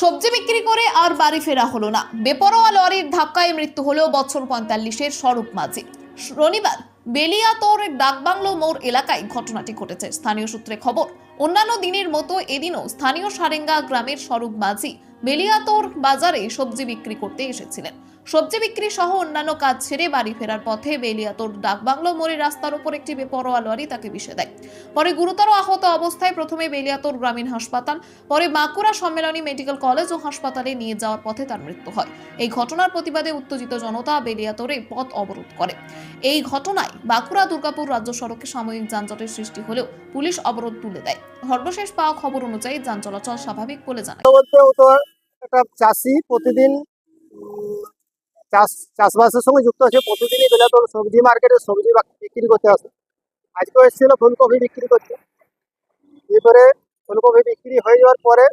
সবজি বিক্রি করে আর বাড়ি ফেরা হলো না। বেপরোয়া লরির ধাক্কায় মৃত্যু হলো বছর পঁয়তাল্লিশের স্বরূপ মাঝি। শনিবার বেলিয়াতোর ডাকবাংলো মোড় এলাকায় ঘটনাটি ঘটেছে। স্থানীয় সূত্রে খবর, অন্যান্য দিনের মতো এদিনও স্থানীয় সারেঙ্গা গ্রামের স্বরূপ মাঝি বেলিয়াতোর বাজারে সবজি বিক্রি করতে এসেছিলেন। সবজি বিক্রি সহ অন্যান্য কাজ ছেড়ে বাড়ি ফেরার পথে বেলিয়াতোর ডাকবাংলো মোড়ে রাস্তার উপর একটি বেপরোয়া লরি তাকে বিষে দেয়। পরে গুরুতর আহত অবস্থায় প্রথমে বেলিয়াতোর গ্রামীণ হাসপাতাল, পরে বাঁকুড়া সম্মেলনী মেডিকেল কলেজ ও হাসপাতালে নিয়ে যাওয়ার পথে তার মৃত্যু হয়। এই ঘটনার প্রতিবাদে উত্তেজিত জনতা বেলিয়াতোরে পথ অবরোধ করে। এই ঘটনায় বাঁকুড়া দুর্গাপুর রাজ্য সড়কে সাময়িক যানজটের সৃষ্টি হলেও পুলিশ অবরোধ তুলে দেয়। সর্বশেষ পাওয়া খবর অনুযায়ী যান চলাচল স্বাভাবিক বলে জানায়। চাষি প্রতিদিন চাষ, চাষবাসের সঙ্গে যুক্ত আছে। প্রতিদিনই বেলা তোর সবজি মার্কেটে সবজি বিক্রি করতে আসে। আজকে এসেছিল ফুলকপি বিক্রি করতে। এরপরে ফুলকপি বিক্রি হয়ে যাওয়ার পরে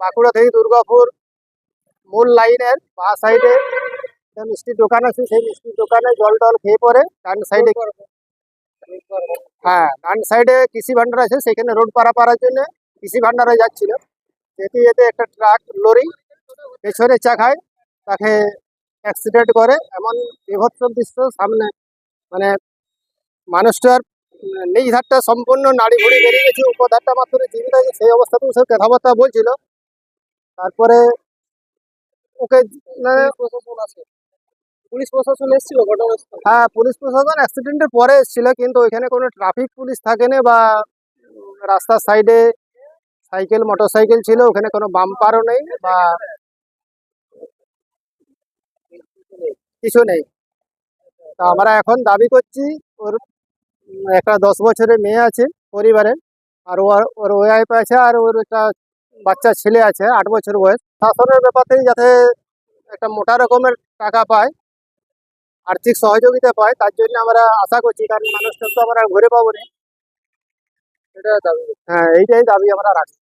বাঁকুড়া থেকে দুর্গাপুর মূল লাইনের বা সাইডে মিষ্টির দোকান আছে। সেই মিষ্টির দোকানে জল টল খেয়ে পরে ডান সাইডে হ্যাঁ ডান সাইডে কৃষি ভান্ডার আছে। সেখানে রোড পারাপাড়ার জন্য কৃষি ভান্ডারে যাচ্ছিল। যেতে যেতে একটা ট্রাক, লরি পেছনে চা খায় তাকে অ্যাক্সিডেন্ট করে এমন বিভৎস দৃশ্য সামনে মানে মানুষটার নিজ ধারটা সম্পূর্ণ নাড়ি ভুড়ি বেরিয়ে গেছে উপধারটা মাত্র জীবিত আছে সেই অবস্থাতেও সে কথাবার্তা বলছিল। তারপরে ওকে মানে পুলিশ প্রশাসন এসেছিল ঘটনাস্থলে? হ্যাঁ পুলিশ প্রশাসন অ্যাক্সিডেন্টের পরে এসেছিল কিন্তু ওইখানে কোনো ট্রাফিক পুলিশ থাকেনি বা রাস্তার সাইডে সাইকেল মোটর সাইকেল ছিল ওখানে কোনো বাম্পারও নেই বা কিছু নেই। তা আমরা এখন দাবি করছি ওর একটা দশ বছরের মেয়ে আছে পরিবারে আর ওর ওর ওয়াইফ আছে আর ওর একটা বাচ্চা ছেলে আছে আট বছর বয়স। শাসনের ব্যাপারতেই যাতে একটা মোটা রকমের টাকা পায় আর্থিক সহযোগিতা পায় তার জন্য আমরা আশা করছি কারণ মানুষটা তো আমরা ঘুরে পাবো না। এটা দাবি হ্যাঁ এইটাই দাবি আমরা রাখছি।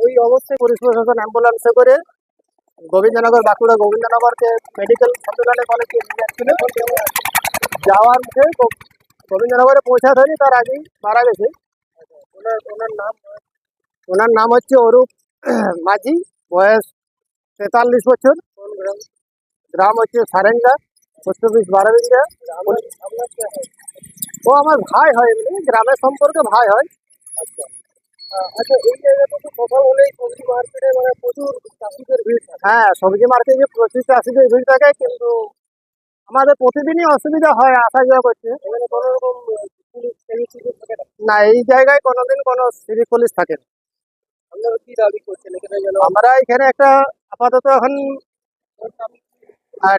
ওই অবস্থায় পুলিশ প্রশাসন অ্যাম্বুলেন্সে করে গোবিন্দনগর, বাঁকুড়া গোবিন্দনগরকে মেডিকেল সম্মেলনে কলেজে নিয়ে যাওয়ার মুখে গোবিন্দনগরে পৌঁছাতে হয়নি, তার আগেই মারা গেছে। ওনার ওনার নাম ওনার নাম হচ্ছে অরূপ মাঝি, বয়স তেতাল্লিশ বছর। গ্রাম হচ্ছে সারেঙ্গা, পোস্ট অফিস বারাবিন্দা ও আমার ভাই হয় এমনি গ্রামের সম্পর্কে ভাই হয়। আচ্ছা আচ্ছা এই জায়গাটা তো কথা বলেই সবজি মার্কেটে মানে প্রচুর চাষিদের ভিড় হ্যাঁ সবজি মার্কেটে প্রচুর চাষিদের ভিড় থাকে কিন্তু আমাদের প্রতিদিনই অসুবিধা হয় আসা যাওয়া করতে। এখানে কোনো রকম থাকে না? না এই জায়গায় কোনোদিন কোনো সিভিক পুলিশ থাকে না। আপনারা কি দাবি করছেন? এখানে যেন আমরা এখানে একটা আপাতত এখন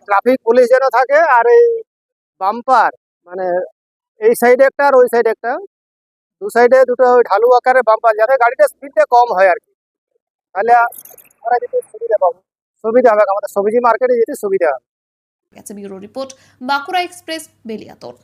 ট্রাফিক পুলিশ যেন থাকে আর এই বাম্পার মানে এই সাইডে একটা আর ওই সাইডে একটা। দু সাইডে দুটো ওই ঢালু আকারে বাম্পার যাতে গাড়িটা স্পিডটা কম হয় আর কি। তাহলে আমরা যেতে সুবিধা পাবো। সুবিধা হবে। আমাদের সবজি মার্কেটে যেতে সুবিধা হবে। Report Bankura express Beliatore.